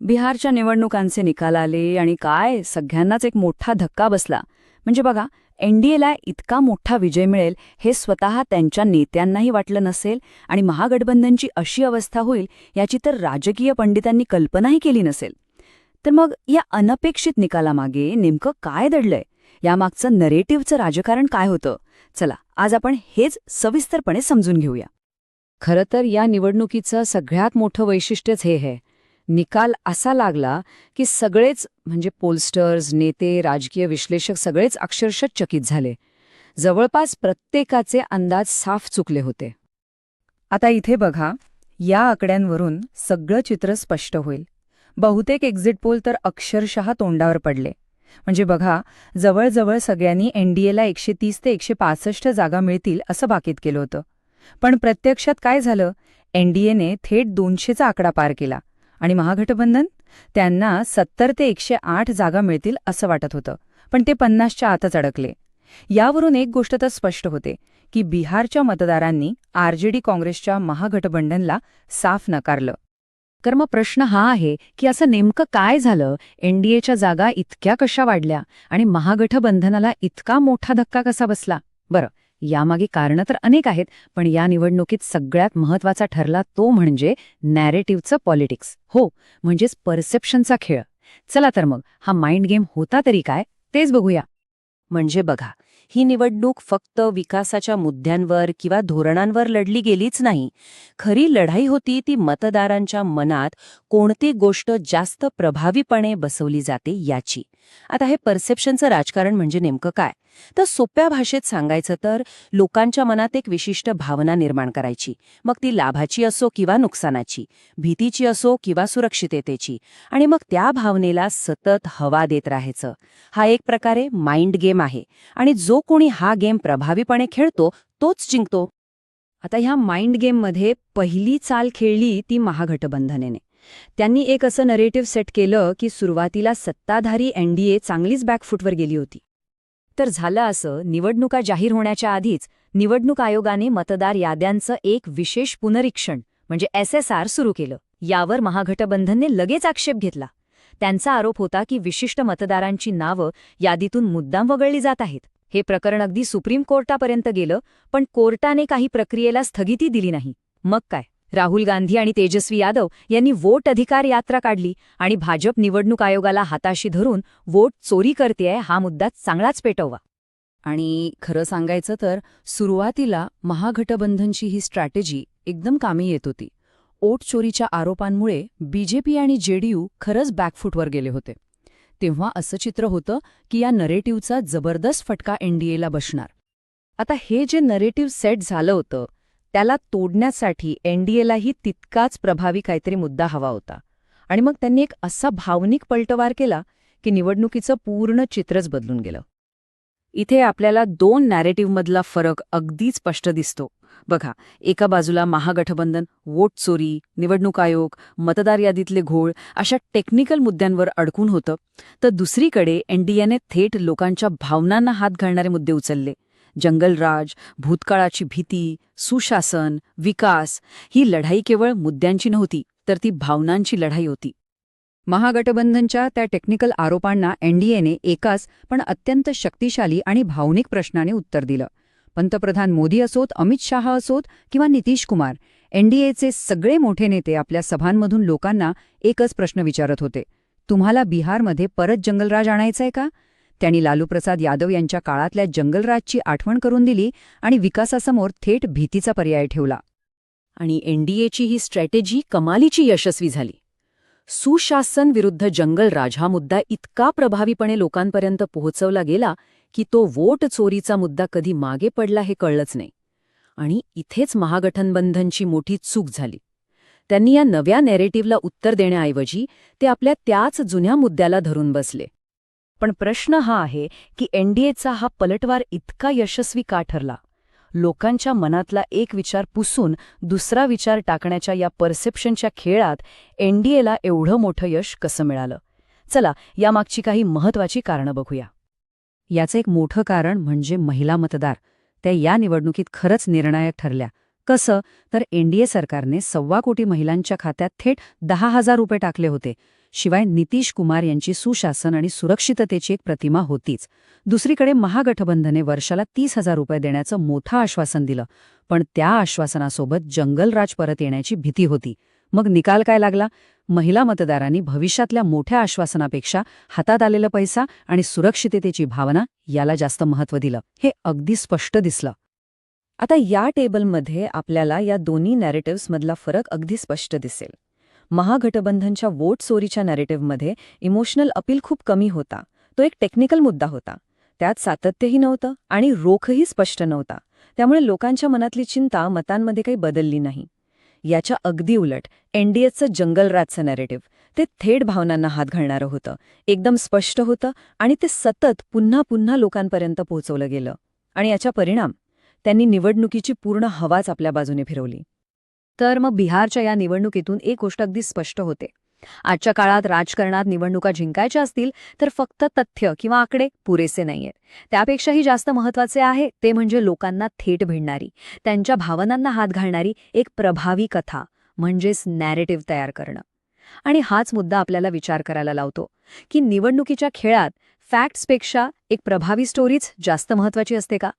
बिहारच्या निवडणुकांचे निकाल आले आणि काय? सगळ्यांनाच एक मोठा धक्का बसला. म्हणजे बघा एनडीएला इतका मोठा विजय मिळेल हे स्वतः त्यांच्या नेत्यांनाही वाटलं नसेल आणि महागठबंधनची अशी अवस्था होईल याची तर राजकीय पंडितांनी कल्पनाही केली नसेल. तर मग या अनपेक्षित निकालामागे नेमकं काय दडलंय? यामागचं नरेटिव्हचं राजकारण काय होतं? चला आज आपण हेच सविस्तरपणे समजून घेऊया. खरं तर या निवडणुकीचं सगळ्यात मोठं वैशिष्ट्यच हे आहे. निकाल असा लागला की सगळेच म्हणजे पोलस्टर्स नेते राजकीय विश्लेषक सगळेच अक्षरशः चकित झाले. जवळपास प्रत्येकाचे अंदाज साफ चुकले होते. आता इथे बघा या आकड्यांवरून सगळं चित्र स्पष्ट होईल. बहुतेक एक्झिट पोल तर अक्षरशः तोंडावर पडले. म्हणजे बघा जवळजवळ सगळ्यांनी एनडीएला एकशे तीस ते एकशे पासष्ट जागा मिळतील असं बाकीत केलं होतं. पण प्रत्यक्षात काय झालं? एनडीएने थेट दोनशेचा आकडा पार केला. आणि महागठबंधन? त्यांना सत्तर ते एकशे आठ जागा मिळतील असं वाटत होतं पण ते पन्नासच्या आतच अडकले. यावरून एक गोष्ट तर स्पष्ट होते की बिहारच्या मतदारांनी आरजेडी काँग्रेसच्या महागठबंधनला साफ नकारलं. तर मग प्रश्न हा आहे की असं नेमकं काय झालं? एनडीएच्या जागा इतक्या कशा वाढल्या? आणि महागठबंधनाला इतका मोठा धक्का कसा बसला? बरं यामागे कारणं तर अनेक आहेत पण या निवडणुकीत सगळ्यात महत्त्वाचा ठरला तो म्हणजे नॅरेटिव्हचं पॉलिटिक्स हो म्हणजेच परसेप्शनचा खेळ. चला तर मग हा माइंड गेम होता तरी काय तेच बघूया. म्हणजे बघा ही निवडणूक फक्त विकासाच्या मुद्द्यांवर किंवा धोरणांवर लढली गेलीच नाही. खरी लढाई होती ती मतदारांच्या मनात कोणती गोष्ट जास्त प्रभावीपणे बसवली जाते याची. आता हे परसेप्शनचं राजकारण म्हणजे नेमकं काय? तर सोप्या भाषेत सांगायचं तर लोकांच्या मनात एक विशिष्ट भावना निर्माण करायची. मग ती लाभाची असो किंवा नुकसानाची भीतीची असो किंवा सुरक्षिततेची. आणि मग त्या भावनेला सतत हवा देत राहायचं. हा एक प्रकारे माइंड गेम आहे. आणि जो कोणी हा गेम प्रभावीपणे खेळतो तोच जिंकतो. आता ह्या माइंड गेममध्ये पहिली चाल खेळली ती महागठबंधनेने. त्यांनी एक असं नरेटिव्ह सेट केलं की सुरुवातीला सत्ताधारी एनडीए चांगलीच बॅकफूटवर गेली होती. तर झालं असं निवडणुका जाहीर होण्याच्या आधीच निवडणूक आयोगाने मतदार याद्यांचं एक विशेष पुनरीक्षण म्हणजे एस एस आर सुरू केलं. यावर महागठबंधनने लगेच आक्षेप घेतला. त्यांचा आरोप होता की विशिष्ट मतदारांची नावं यादीतून मुद्दाम वगळली जात आहेत. हे प्रकरण अगदी सुप्रीम कोर्टापर्यंत गेलं पण कोर्टाने काही प्रक्रियेला स्थगिती दिली नाही. मग काय? राहुल गांधी आणि तेजस्वी यादव यांनी वोट अधिकार यात्रा काढली आणि भाजप निवडणूक आयोगाला हाताशी धरून वोट चोरी करतेय हा मुद्दा चांगलाच पेटववा आणि खरं सांगायचं तर सुरुवातीला महागठबंधनची ही स्ट्रॅटेजी एकदम कामी येत होती. ओट चोरीच्या आरोपांमुळे बीजेपी आणि जेडीयू खरंच बॅकफूटवर गेले होते. तेव्हा असं चित्र होतं की या नरेटिव्हचा जबरदस्त फटका एनडीएला बसणार. आता हे जे नरेटिव्ह सेट झालं होतं त्याला तोडण्यासाठी एनडीएलाही तितकाच प्रभावी काहीतरी मुद्दा हवा होता. आणि मग त्यांनी एक असा भावनिक पलटवार केला की निवडणुकीचं पूर्ण चित्रच बदलून गेलं. इथे आपल्याला दोन नॅरेटिव्हमधला फरक अगदी स्पष्ट दिसतो. बघा एका बाजूला महागठबंधन वोट चोरी निवडणूक आयोग मतदार यादीतले घोळ अशा टेक्निकल मुद्द्यांवर अडकून होतं तर दुसरीकडे एनडीएने थेट लोकांच्या भावनांना हात घालणारे मुद्दे उचलले. जंगलराज भूतकाळाची भीती सुशासन विकास ही लढाई केवळ मुद्द्यांची नव्हती तर ती भावनांची लढाई होती. महागठबंधनच्या त्या टेक्निकल आरोपांना एनडीएने एकाच पण अत्यंत शक्तिशाली आणि भावनिक प्रश्नाने उत्तर दिलं. पंतप्रधान मोदी असोत अमित शाह असोत किंवा नितीश कुमार एनडीएचे सगळे मोठे नेते आपल्या सभांमधून लोकांना एकच प्रश्न विचारत होते. तुम्हाला बिहारमध्ये परत जंगलराज आणायचंय का? त्यांनी लालूप्रसाद यादव यांच्या काळातल्या जंगलराजची आठवण करून दिली आणि विकासासमोर थेट भीतीचा पर्याय ठेवला. आणि एनडीएची ही स्ट्रॅटेजी कमालीची यशस्वी झाली. सुशासन विरुद्ध जंगलराज हा मुद्दा इतका प्रभावीपणे लोकांपर्यंत पोहोचवला गेला की तो वोट चोरीचा मुद्दा कधी मागे पडला हे कळलंच नाही. आणि इथेच महागठनबंधनची मोठी चूक झाली. त्यांनी या नव्या नॅरेटिव्हला उत्तर देण्याऐवजी ते आपल्या त्याच जुन्या मुद्द्याला धरून बसले. पण प्रश्न हा आहे की एनडीएचा हा पलटवार इतका यशस्वी का ठरला? लोकांच्या मनातला एक विचार पुसून दुसरा विचार टाकण्याच्या या परसेप्शनच्या खेळात एनडीएला एवढं मोठं यश कसं मिळालं? चला यामागची काही महत्वाची कारणं बघूया. याचं एक मोठं कारण म्हणजे महिला मतदार. त्या या निवडणुकीत खरंच निर्णायक ठरल्या. कसं? तर एनडीए सरकारने सव्वा कोटी महिलांच्या खात्यात थेट दहा हजार रुपये टाकले होते. शिवाय नितीश कुमार यांची सुशासन आणि सुरक्षिततेची एक प्रतिमा होतीच. दुसरीकडे महागठबंधने वर्षाला तीस हजार रुपये देण्याचं मोठं आश्वासन दिलं. पण त्या आश्वासनासोबत जंगलराज परत येण्याची भीती होती. मग निकाल काय लागला? महिला मतदारांनी भविष्यातल्या मोठ्या आश्वासनापेक्षा हातात आलेला पैसा आणि सुरक्षिततेची भावना याला जास्त महत्त्व दिलं. हे अगदी स्पष्ट दिसलं. आता या टेबलमध्ये आपल्याला या दोन्ही नॅरेटिव्समधला फरक अगदी स्पष्ट दिसेल. महागठबंधनच्या वोट चोरीच्या नॅरेटिव्हमध्ये इमोशनल अपील खूप कमी होता. तो एक टेक्निकल मुद्दा होता. त्यात सातत्यही नव्हतं आणि रोखही स्पष्ट नव्हता. त्यामुळे लोकांच्या मनातली चिंता मतांमध्ये काही बदलली नाही. याच्या अगदी उलट एनडीएचं जंगलराजचं नॅरेटिव्ह ते थेट भावनांना हात घालणारं होतं. एकदम स्पष्ट होतं आणि ते सतत पुन्हा पुन्हा लोकांपर्यंत पोहोचवलं गेलं. आणि याचा परिणाम? त्यांनी निवडणुकीची पूर्ण हवाच आपल्या बाजूने फिरवली. तर मग बिहारच्या या निवडणुकीतून एक गोष्ट अगदी स्पष्ट होते. आजच्या काळात राजकारणात निवडणुका जिंकायच्या असतील तर फक्त तथ्य किंवा आकडे पुरेसे नाहीयेत. त्यापेक्षाही जास्त महत्त्वाचे आहे ते म्हणजे लोकांना थेट भिडणारी त्यांच्या भावनांना हात घालणारी एक प्रभावी कथा म्हणजेच नॅरेटिव्ह तयार करणं. आणि हाच मुद्दा आपल्याला विचार करायला लावतो की निवडणुकीच्या खेळात फॅक्ट्सपेक्षा एक प्रभावी स्टोरीच जास्त महत्वाची असते का?